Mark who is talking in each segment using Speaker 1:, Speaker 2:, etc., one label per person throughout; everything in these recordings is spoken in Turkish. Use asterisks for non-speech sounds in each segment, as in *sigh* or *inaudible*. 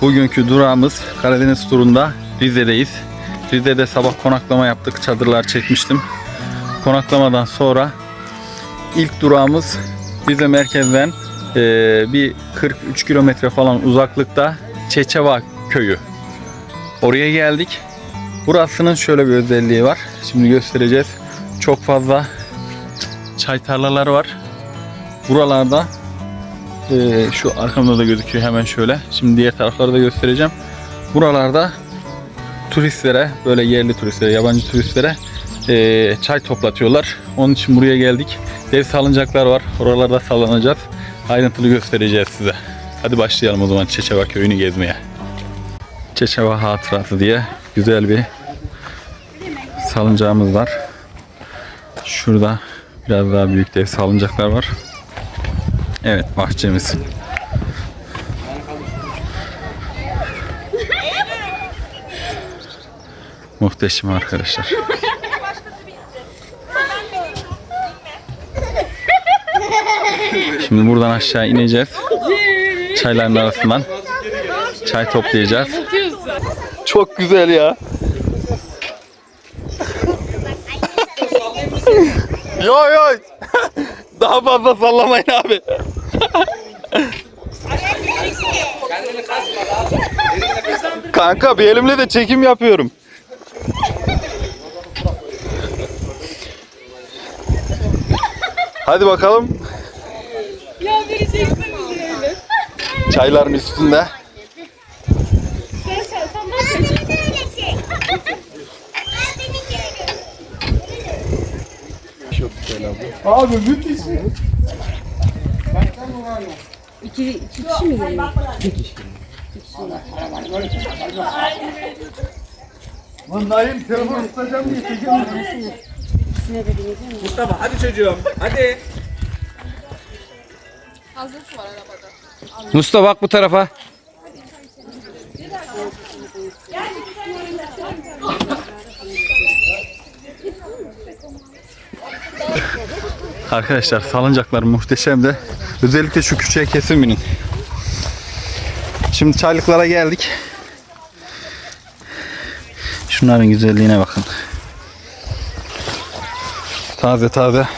Speaker 1: Bugünkü durağımız Karadeniz turunda Rize'deyiz. Rize'de sabah konaklama yaptık. Çadırlar çekmiştim. Konaklamadan sonra ilk durağımız Rize merkezden eee, bir 43 kilometre falan uzaklıkta Çeçeva köyü. Oraya geldik. Burasının şöyle bir özelliği var. Şimdi göstereceğiz. Çok fazla çay tarlaları var. Buralarda ee, şu arkamda da gözüküyor hemen şöyle. Şimdi diğer tarafları da göstereceğim. Buralarda turistlere, böyle yerli turistlere, yabancı turistlere ee, çay toplatıyorlar. Onun için buraya geldik. Dev salıncaklar var. Oralarda sallanacağız. Ayrıntılı göstereceğiz size. Hadi başlayalım o zaman Çeçeva köyünü gezmeye. Çeçeva hatırası diye güzel bir salıncağımız var. Şurada biraz daha büyük dev salıncaklar var. Evet bahçemiz. Muhteşem arkadaşlar. Şimdi buradan aşağı ineceğiz. Çayların arasından çay toplayacağız. Çok güzel ya. yo yo. *laughs* Daha fazla sallamayın abi. Kanka bir elimle de çekim yapıyorum. Hadi bakalım.
Speaker 2: Ya biri çeksin bizi öyle.
Speaker 1: Çayların üstünde.
Speaker 2: Sen sen sen ne yapacaksın?
Speaker 3: Abi müthiş.
Speaker 2: İki, iki kişi mi geliyor?
Speaker 3: Lan Naim telefon tutacağım diye çekemiyorum.
Speaker 4: Mustafa hadi çocuğum hadi.
Speaker 5: Mustafa bak bu tarafa.
Speaker 1: Arkadaşlar salıncaklar muhteşem de. Özellikle şu küçüğe kesin binin. Şimdi çaylıklara geldik. Şunların güzelliğine bakın. Taze taze.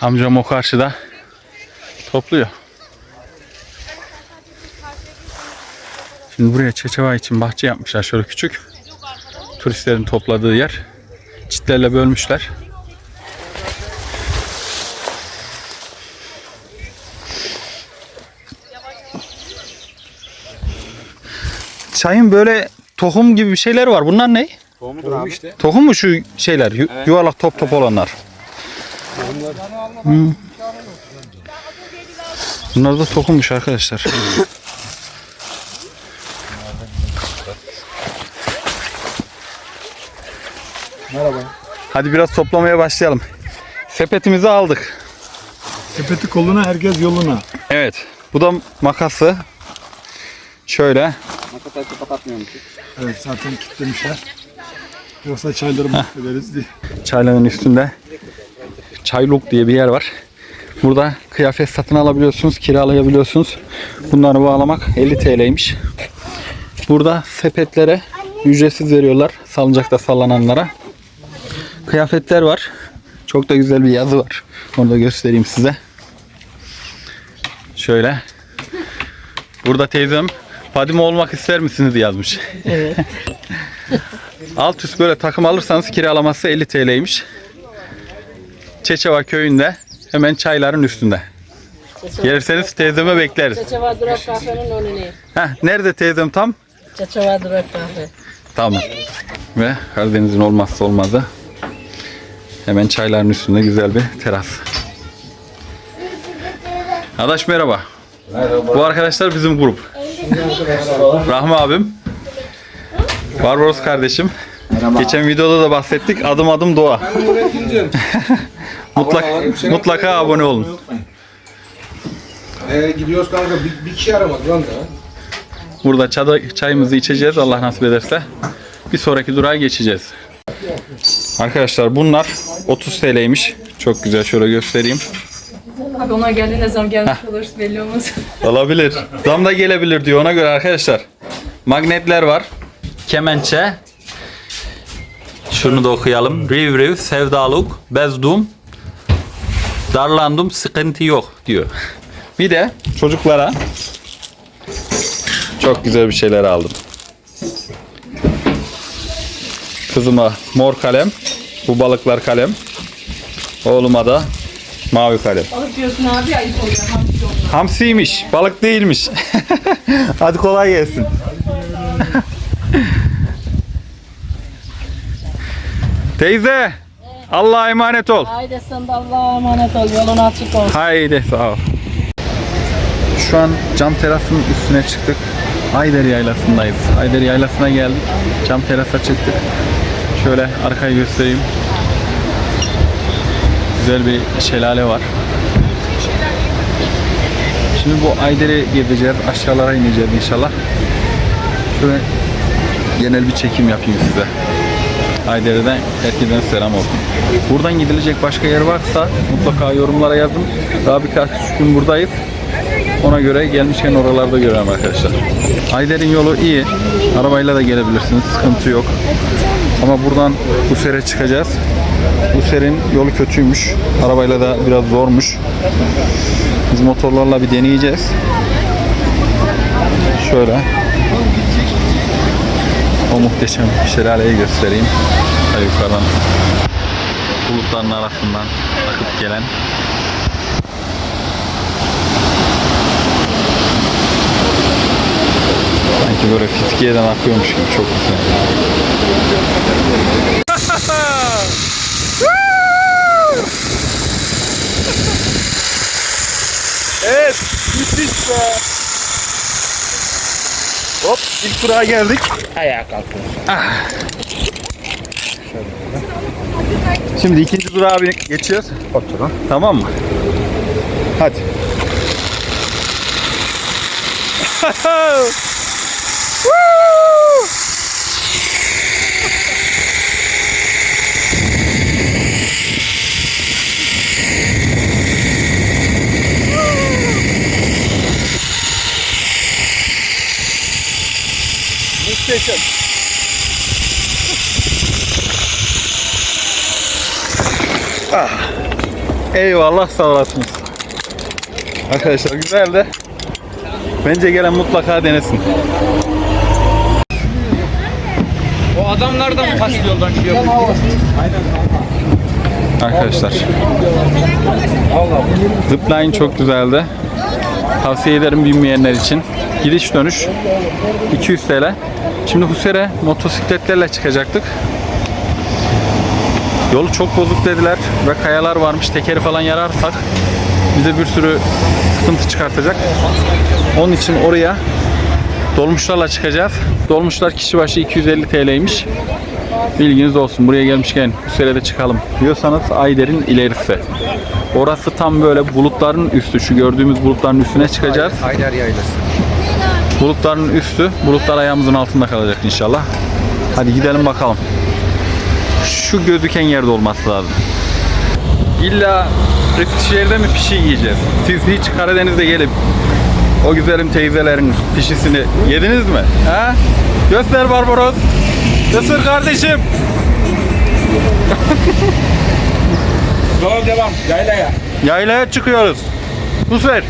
Speaker 1: Amcam o karşıda topluyor. Şimdi buraya Çeçeva için bahçe yapmışlar şöyle küçük. Turistlerin topladığı yer. Çitlerle bölmüşler. Çayın böyle tohum gibi bir şeyler var. Bunlar ne?
Speaker 4: Tohum işte.
Speaker 1: Tohum mu şu şeyler? Yu- Yuvarlak top top olanlar. Hmm. Bunlar da tohummuş arkadaşlar. *laughs*
Speaker 3: Merhaba.
Speaker 1: Hadi biraz toplamaya başlayalım. Sepetimizi aldık.
Speaker 3: Sepeti koluna herkes yoluna.
Speaker 1: Evet. Bu da makası. Şöyle.
Speaker 4: Makasayı kapatmıyormuşuz.
Speaker 3: Evet zaten kilitlemişler. Yoksa çayları mahvederiz diye.
Speaker 1: Çayların üstünde Çayluk diye bir yer var. Burada kıyafet satın alabiliyorsunuz, kiralayabiliyorsunuz. Bunları bağlamak 50 TL'ymiş. Burada sepetlere ücretsiz veriyorlar salıncakta sallananlara. Kıyafetler var. Çok da güzel bir yazı var. Onu da göstereyim size. Şöyle. Burada teyzem Fadime olmak ister misiniz yazmış. Evet. *laughs* Alt üst böyle takım alırsanız kiralaması 50 TL'ymiş. Çeçeva köyünde hemen çayların üstünde. Gelirseniz teyzeme bekleriz.
Speaker 6: Çeçeva Durak Kahve'nin önüne.
Speaker 1: Heh, nerede teyzem tam?
Speaker 6: Çeçeva Durak Kahve.
Speaker 1: Tamam. Ve Karadeniz'in olmazsa olmazı. Hemen çayların üstünde güzel bir teras. Adaş merhaba. Merhaba. Bu arkadaşlar bizim grup. Rahmi abim. Barbaros kardeşim. Geçen videoda da bahsettik. Adım adım doğa. *laughs* Mutlak, mutlaka abone olun.
Speaker 4: Ee, gidiyoruz kanka bir, bir kişi aramadı lan da.
Speaker 1: Burada çada, çayımızı içeceğiz Allah nasip ederse. Bir sonraki durağa geçeceğiz. Arkadaşlar bunlar 30 TL'ymiş. Çok güzel şöyle göstereyim.
Speaker 2: Abi ona geldiğinde zam gelmiş olur belli olmaz. *laughs*
Speaker 1: Olabilir. Zam da gelebilir diyor ona göre arkadaşlar. Magnetler var. Kemençe. Şunu da okuyalım. Riv riv, sevdaluk, bezdum, darlandım, sıkıntı yok diyor. Bir de çocuklara çok güzel bir şeyler aldım. Kızıma mor kalem, bu balıklar kalem. Oğluma da mavi kalem.
Speaker 2: Alıp diyorsun abi ayıp oluyor. Hamsi oluyor.
Speaker 1: Hamsiymiş, balık değilmiş. *laughs* Hadi kolay gelsin. *laughs* Teyze, Allah'a emanet ol.
Speaker 6: Haydi sen de Allah'a emanet ol. Yolun açık olsun.
Speaker 1: Haydi sağ ol. Şu an cam terasın üstüne çıktık. Ayder Yaylası'ndayız. Ayder Yaylası'na geldik. Cam terasa çıktık. Şöyle arkayı göstereyim. Güzel bir şelale var. Şimdi bu Ayder'i gezeceğiz. Aşağılara ineceğiz inşallah. Şöyle genel bir çekim yapayım size. Ayder'den herkesten selam olsun. Buradan gidilecek başka yer varsa mutlaka yorumlara yazın. Daha birkaç gün buradayız. Ona göre gelmişken oralarda görelim arkadaşlar. Ayder'in yolu iyi. Arabayla da gelebilirsiniz. Sıkıntı yok. Ama buradan User'e çıkacağız. User'in yolu kötüymüş. Arabayla da biraz zormuş. Biz motorlarla bir deneyeceğiz. Şöyle. O muhteşem şelaleyi göstereyim. Yukarıdan bulutların arasından akıp gelen Sanki böyle Fitkiye'den akıyormuş gibi çok güzel. *laughs* evet, müthiş be. Hop, ilk durağa geldik.
Speaker 4: Ayağa kalkıyorsun.
Speaker 1: Şimdi ikinci durağa bir geçiyoruz.
Speaker 4: Oturun.
Speaker 1: Tamam mı? Hadi. *laughs* Muhteşem. Eyvallah sağ olasınız. Arkadaşlar güzel de bence gelen mutlaka denesin.
Speaker 4: O adamlar da mı yoldan çıkıyor?
Speaker 1: Arkadaşlar. Zipline çok güzeldi. Tavsiye ederim bilmeyenler için. Gidiş dönüş 200 TL. Şimdi Husser'e motosikletlerle çıkacaktık. Yolu çok bozuk dediler ve kayalar varmış. Tekeri falan yararsak bize bir sürü sıkıntı çıkartacak. Onun için oraya dolmuşlarla çıkacağız. Dolmuşlar kişi başı 250 TL'ymiş. Bilginiz olsun. Buraya gelmişken Husser'e de çıkalım diyorsanız Ayder'in ilerisi. Orası tam böyle bulutların üstü. Şu gördüğümüz bulutların üstüne çıkacağız.
Speaker 4: Haydar Yaylası.
Speaker 1: Bulutların üstü. Bulutlar ayağımızın altında kalacak inşallah. Hadi gidelim bakalım. Şu gözüken yerde olması lazım. İlla Eskişehir'de mi pişi yiyeceğiz? Siz hiç Karadeniz'de gelip o güzelim teyzelerin pişisini yediniz mi? Ha? Göster Barbaros. Isır kardeşim. *laughs*
Speaker 4: Yol devam. Yaylaya.
Speaker 1: Yaylaya çıkıyoruz. Bu sefer.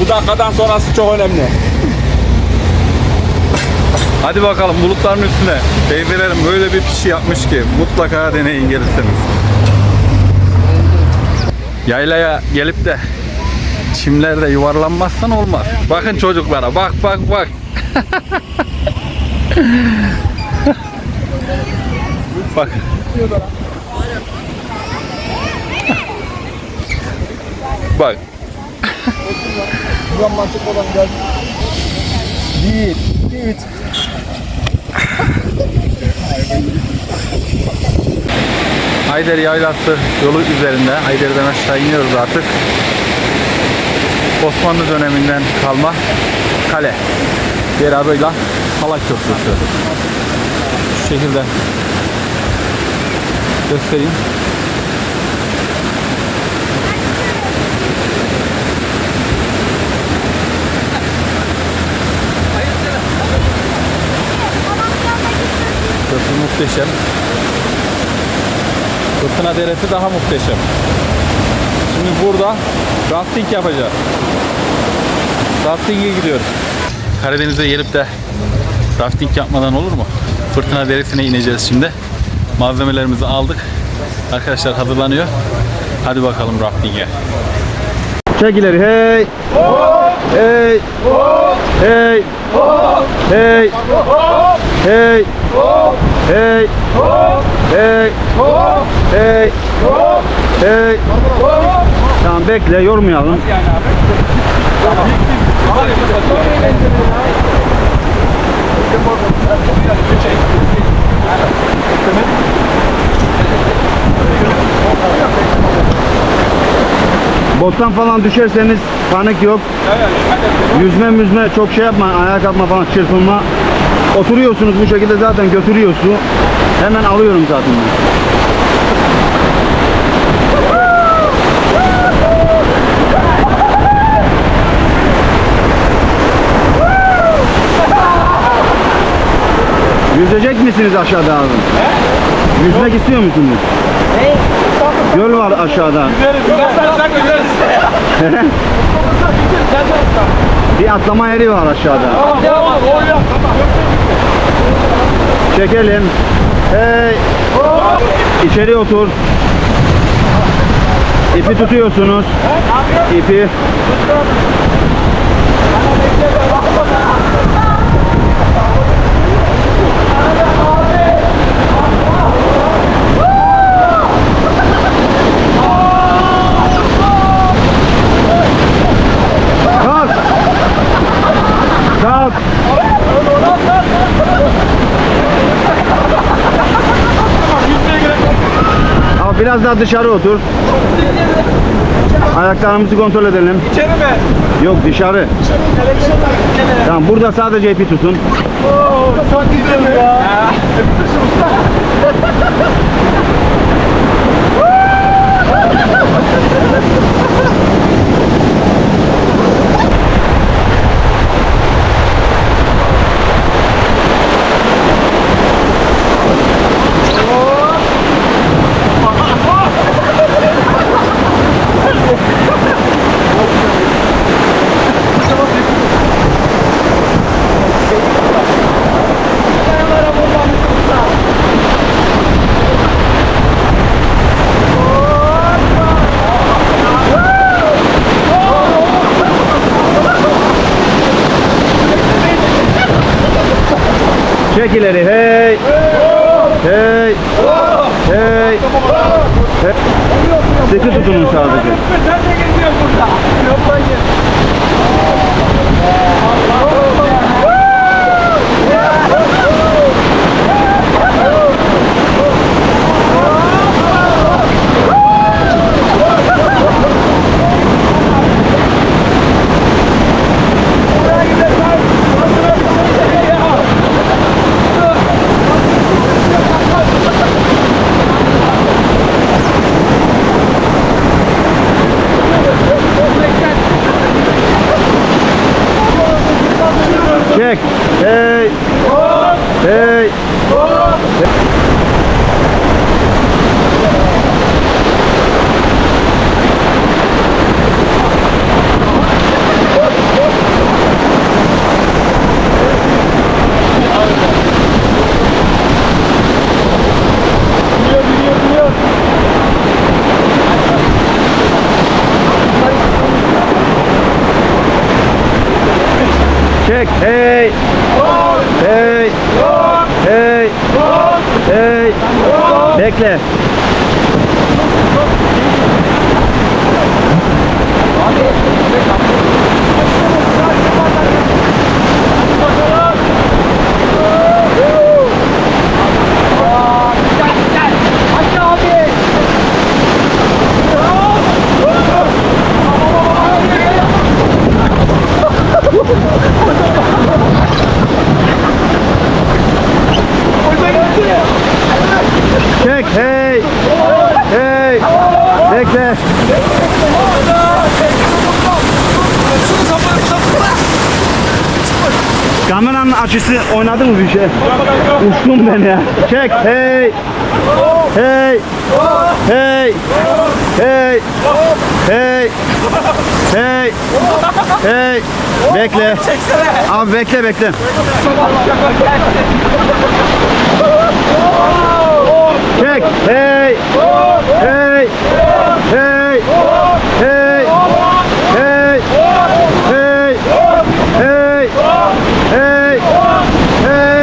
Speaker 4: Bu dakikadan sonrası çok önemli.
Speaker 1: Hadi bakalım bulutların üstüne. Teyzelerim böyle bir pişi yapmış ki mutlaka deneyin gelirseniz. Yaylaya gelip de çimlerde yuvarlanmazsan olmaz. Bakın çocuklara bak bak bak. *laughs* bak. bak.
Speaker 3: Buradan mantık olan gel. Bir, iki, üç.
Speaker 1: Ayder Yaylası yolu üzerinde. Ayder'den aşağı iniyoruz artık. Osmanlı döneminden kalma kale. Diğer adıyla Hala Köprüsü. Şu şekilde Göstereyim. Muhteşem. Fırtına Deresi daha muhteşem. Şimdi burada rafting yapacağız. Rafting'e gidiyoruz. Karadeniz'e gelip de rafting yapmadan olur mu? Fırtına Deresi'ne ineceğiz şimdi. Malzemelerimizi aldık. Arkadaşlar hazırlanıyor. Hadi bakalım rafting'e.
Speaker 5: Çek ileri hey. Hey. Hey. Hey. Hey. Hey. Hey. Hey. Hey. Tamam bekle yormayalım. Bottan falan düşerseniz panik yok. Yüzme müzme çok şey yapma, ayağa kalkma falan çırpınma. Oturuyorsunuz bu şekilde zaten götürüyor su. Hemen alıyorum zaten ben. Yüzecek misiniz aşağıda abi? Yüzmek istiyor musunuz? Göl var aşağıda. *laughs* Bir atlama yeri var aşağıda. Çekelim. Hey. İçeri otur. İpi tutuyorsunuz. İpi. Biraz daha dışarı otur. Ayaklarımızı kontrol edelim.
Speaker 4: İçeri mi?
Speaker 5: Yok dışarı. Tamam burada sadece ipi tutun.
Speaker 4: Çok güzel ya. *laughs*
Speaker 5: Çek ileri. Hey. Hey. Hey. Hey. Sıkı tutunun sadece.
Speaker 4: Sen de geziyorsun burada. Yoldan gel.
Speaker 5: Ei! Oh! で açısı oynadı mı bir şey? Uçtum ben ya. Çek. Hey. Hey. Hey. Hey. Hey. Hey. Hey. Bekle. Abi bekle bekle. Çek. Hey. Hey. Hey. Hey. Hey. Hey. Hey. Hey.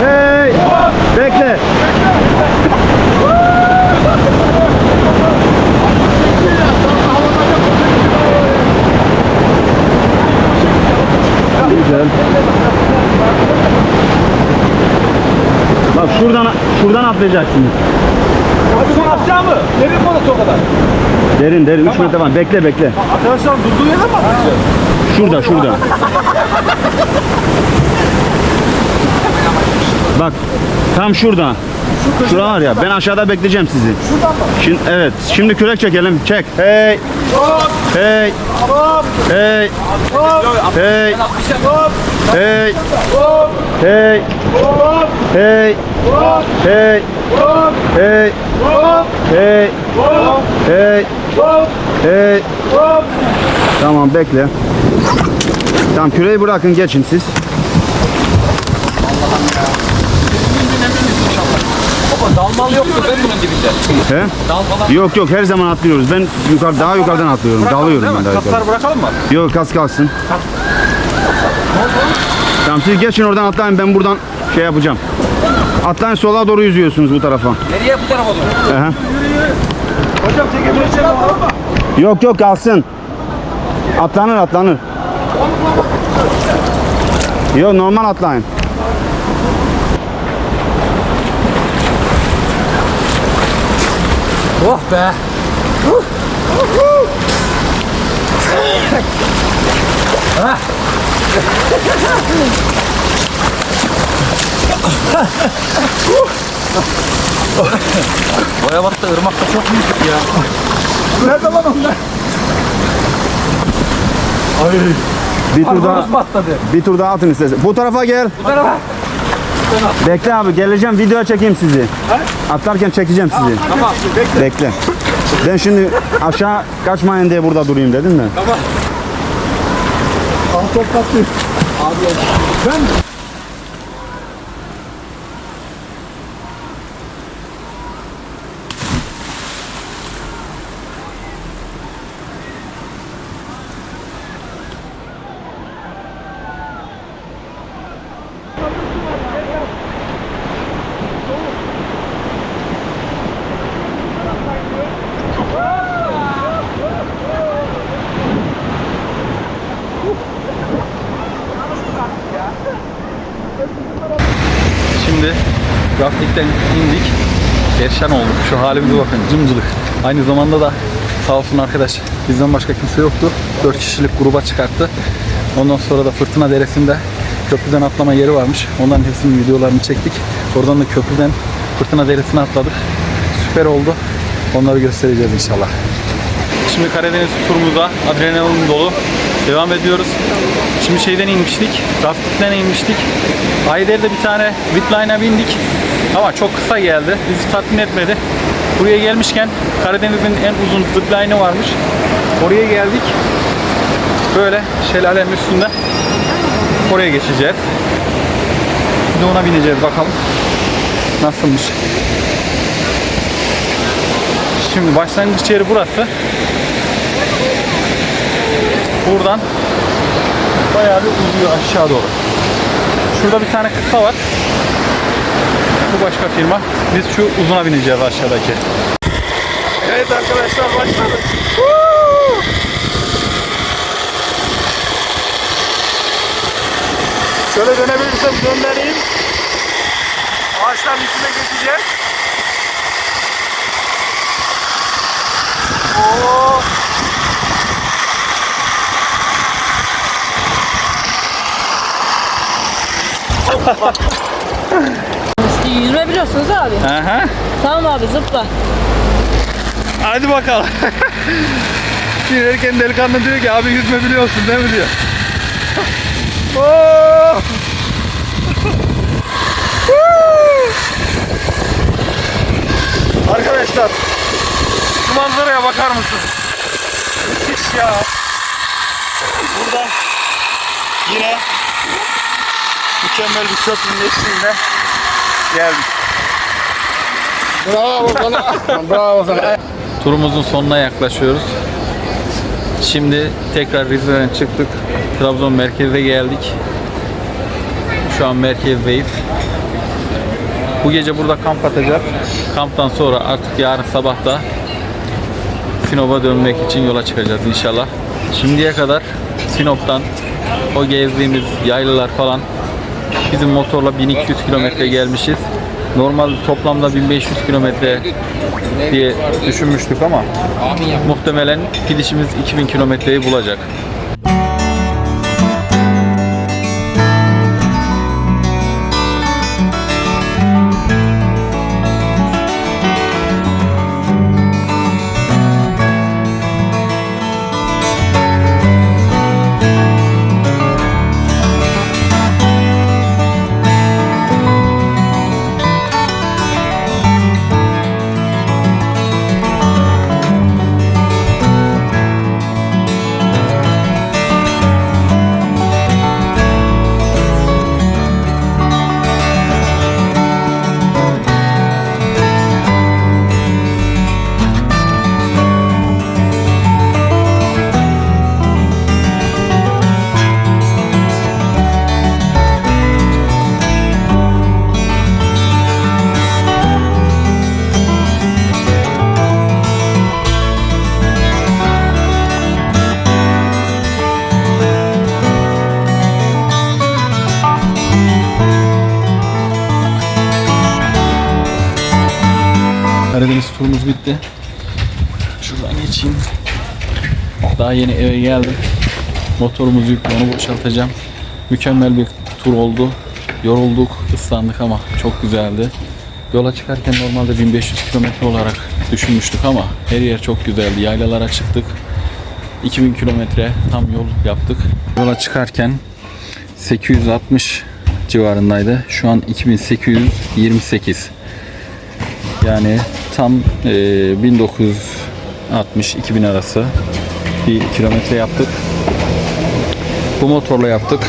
Speaker 5: Hey. Bekle. Güzel. Bak şuradan şuradan atlayacaksınız.
Speaker 4: Aşağı mı? Derin burası o kadar.
Speaker 5: Derin derin 3 metre var. Bekle bekle.
Speaker 4: Arkadaşlar durduğu yere mi atlayacağız?
Speaker 5: Şurada şurada. Bak tam şurada. Şura var ya ben aşağıda bekleyeceğim sizi. Şimdi evet şimdi kürek çekelim. Çek. Hey. Hey. Hey. Hey. Hey. Hey. Hey. Hey. Hey. Hey. Hey. Hey. Tamam bekle. Tamam küreği bırakın geçin siz.
Speaker 4: Dalmalı yoktur ben bunun dibinde.
Speaker 5: He?
Speaker 4: Dal falan.
Speaker 5: Yok yok her zaman atlıyoruz. Ben yukarı daha yukarıdan atlıyorum. Dalıyorum ben daha yukarı.
Speaker 4: Kaslar bırakalım mı?
Speaker 5: Yok kas kalsın. Tamam siz geçin oradan atlayın ben buradan şey yapacağım. Atlayın sola doğru yüzüyorsunuz bu tarafa.
Speaker 4: Nereye bu tarafa doğru?
Speaker 5: Aha.
Speaker 4: Hocam çekebilirsin ama.
Speaker 5: Yok yok kalsın. Atlanır atlanır. Yok normal atlayın.
Speaker 4: Oh be. Boyabat'ta ırmakta çok büyük ya. Nerede lan onlar?
Speaker 5: Bir tur daha
Speaker 4: patladı.
Speaker 5: bir tur daha atın istersen. Bu tarafa gel.
Speaker 4: Bu tarafa.
Speaker 5: Bekle abi geleceğim video çekeyim sizi. Atlarken çekeceğim sizi.
Speaker 4: Tamam.
Speaker 5: Bekle. Ben şimdi aşağı kaçmayın diye burada durayım dedim de.
Speaker 3: Al toplatlı.
Speaker 1: Şimdi raftikten indik. Perişan olduk. Şu halimize bakın cımcılık. Aynı zamanda da sağ olsun arkadaş bizden başka kimse yoktu. 4 kişilik gruba çıkarttı. Ondan sonra da Fırtına Deresi'nde köprüden atlama yeri varmış. Onların hepsinin videolarını çektik. Oradan da köprüden Fırtına Deresi'ne atladık. Süper oldu. Onları göstereceğiz inşallah. Şimdi Karadeniz turumuza adrenalin dolu devam ediyoruz. Şimdi şeyden inmiştik, raftikten inmiştik. Ayder'de bir tane Whitline'a bindik. Ama çok kısa geldi. Bizi tatmin etmedi. Buraya gelmişken Karadeniz'in en uzun zipline'ı varmış. Oraya geldik. Böyle şelalenin üstünde. Oraya geçeceğiz. Bir de ona bineceğiz bakalım. Nasılmış? Şimdi başlangıç yeri burası. Buradan bayağı bir uzuyor aşağı doğru. Şurada bir tane kısa var. Bu başka firma. Biz şu uzuna bineceğiz aşağıdaki. Evet arkadaşlar başladık. Şöyle dönebilirsem döndüreyim. Ağaçların içine geçeceğiz. Oo. *laughs*
Speaker 6: yüzme biliyorsunuz abi.
Speaker 1: Aha.
Speaker 6: Tamam abi zıpla.
Speaker 1: Hadi bakalım. *laughs* Girerken delikanlı diyor ki abi yüzme biliyorsun değil mi diyor. *laughs* Oh! *laughs* Arkadaşlar şu manzaraya bakar mısın? Müthiş ya. Burada yine mükemmel bir köprünün eşliğinde geldik.
Speaker 3: Bravo sana. Bravo sana.
Speaker 1: Turumuzun sonuna yaklaşıyoruz. Şimdi tekrar Rize'den çıktık. Trabzon merkeze geldik. Şu an merkezdeyiz. Bu gece burada kamp atacağız. Kamptan sonra artık yarın sabah da Sinop'a dönmek için yola çıkacağız inşallah. Şimdiye kadar Sinop'tan o gezdiğimiz yaylalar falan bizim motorla 1200 kilometre gelmişiz. Normal toplamda 1500 kilometre diye düşünmüştük ama muhtemelen gidişimiz 2000 kilometreyi bulacak. Bitti. Şuradan geçeyim. Daha yeni eve geldim. Motorumuz yüklü onu boşaltacağım. Mükemmel bir tur oldu. Yorulduk, ıslandık ama çok güzeldi. Yola çıkarken normalde 1500 kilometre olarak düşünmüştük ama her yer çok güzeldi. Yaylalara çıktık. 2000 kilometre tam yol yaptık. Yola çıkarken 860 civarındaydı. Şu an 2828. Yani tam e, 1960-2000 arası bir kilometre yaptık. Bu motorla yaptık.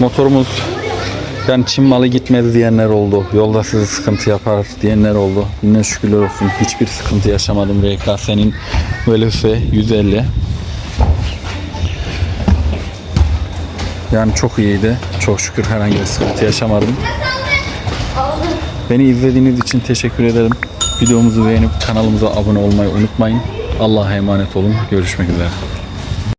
Speaker 1: Motorumuz yani Çin malı gitmedi diyenler oldu. Yolda size sıkıntı yapar diyenler oldu. Yine şükürler olsun. Hiçbir sıkıntı yaşamadım. RKS'nin VLF 150. Yani çok iyiydi. Çok şükür herhangi bir sıkıntı yaşamadım. Beni izlediğiniz için teşekkür ederim. Videomuzu beğenip kanalımıza abone olmayı unutmayın. Allah'a emanet olun. Görüşmek üzere.